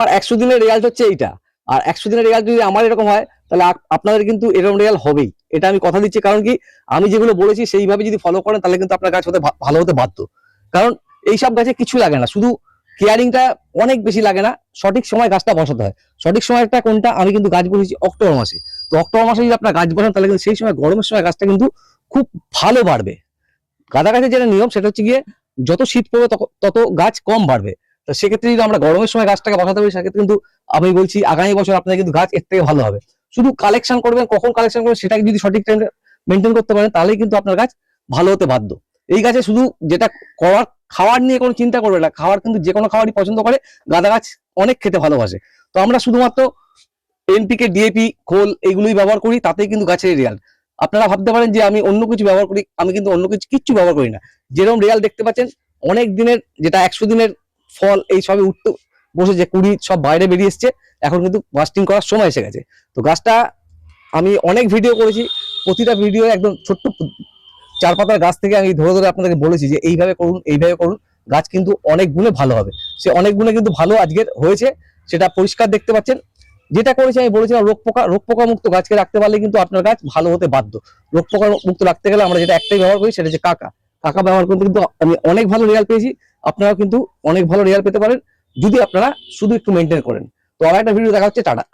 আর একশো দিনের রেজাল্ট হচ্ছে এইটা। আর একশো দিনের রেজাল্ট যদি আমার এরকম হয়, তাহলে আপনাদের কিন্তু এরকম রেজাল্ট হবেই। এটা আমি কথা দিচ্ছি কারণ কি, আমি যেগুলো বলেছি সেইভাবে যদি ফলো করেন, তাহলে কিন্তু আপনার গাছ হতে ভালো হতে বাধ্য। কারণ এইসব গাছে কিছু লাগে না, শুধু কেয়ারিংটা অনেক বেশি লাগে না, সঠিক সময় গাছটা বসাতে হয়। সঠিক সময়টা কোনটা, আমি কিন্তু গাছ বসেছি অক্টোবর মাসে। তো অক্টোবর মাসে যদি আপনার গাছ বসান, তাহলে কিন্তু সেই সময় গরমের সময় গাছটা কিন্তু খুব ভালো বাড়বে। গাঁদা গাছের যেটা নিয়ম, সেটা হচ্ছে গিয়ে যত শীত পড়বে তত- তত গাছ কম বাড়বে। তো সেক্ষেত্রে যদি আমরা গরমের সময় গাছটাকে বসাতে পারি, সেক্ষেত্রে কিন্তু আমি বলছি আগামী বছর আপনাদের কিন্তু গাছ এর থেকে ভালো হবে। শুধু কালেকশন করবেন, কখন কালেকশন করবেন সেটাকে যদি সঠিক টাইমে মেনটেন করতে পারেন, তাহলেই কিন্তু আপনার গাছ ভালো হতে বাধ্য। এই গাছে শুধু যেটা করার, খাওয়ার নিয়ে কোনো চিন্তা করবে না। খাওয়ার কিন্তু যে কোনো খাবারই পছন্দ করে, গাঁদা গাছ অনেক খেতে ভালোবাসে। তো আমরা শুধুমাত্র এনপিকে ডিএপি খোল এগুলোই ব্যবহার করি, তাতেই কিন্তু গাছের রেজাল্ট আপনারা ভাবতে পারেন যে আমি অন্য কিছু ব্যবহার করি, আমি কিন্তু অন্য কিছু কিচ্ছু ব্যবহার করি না। যেরকম রেজাল্ট দেখতে পাচ্ছেন, অনেক দিনের, যেটা একশো দিনের ফল এই সবে উঠতে। বসে যে কুড়ি সব বাইরে বেরিয়ে এসছে, এখন কিন্তু বাস্টিং করার সময় এসে গেছে। তো গাছটা আমি অনেক ভিডিও করেছি, প্রতিটা ভিডিও একদম ছোট্ট চার পাতার গাছ থেকে আমি ধরে ধরে আপনাদেরকে বলেছি যে এইভাবে করুন এইভাবে করুন, গাছ কিন্তু অনেক গুণে ভালো হবে। সে অনেক গুণে কিন্তু ভালো আজকের হয়েছে, সেটা পরিষ্কার দেখতে পাচ্ছেন। যেটা করেছি আমি বলেছিলাম, রোগ পোকা রোগ পোকা মুক্ত গাছকে রাখতে পারলে কিন্তু আপনার গাছ ভালো হতে বাধ্য। রোগ পোকা মুক্ত রাখতে গেলে আমরা যেটা একটাই ব্যবহার করি, সেটা হচ্ছে কাকা। কাকা ব্যবহার করতে কিন্তু আমি অনেক ভালো রেজাল্ট পেয়েছি। আপনারাও কিন্তু অনেক ভালো রেজাল্ট পেতে পারেন। যদি আপনারা শুধু একটু মেনটেন করেন। তো আর একটা ভিডিও দেখা হচ্ছে টাটা।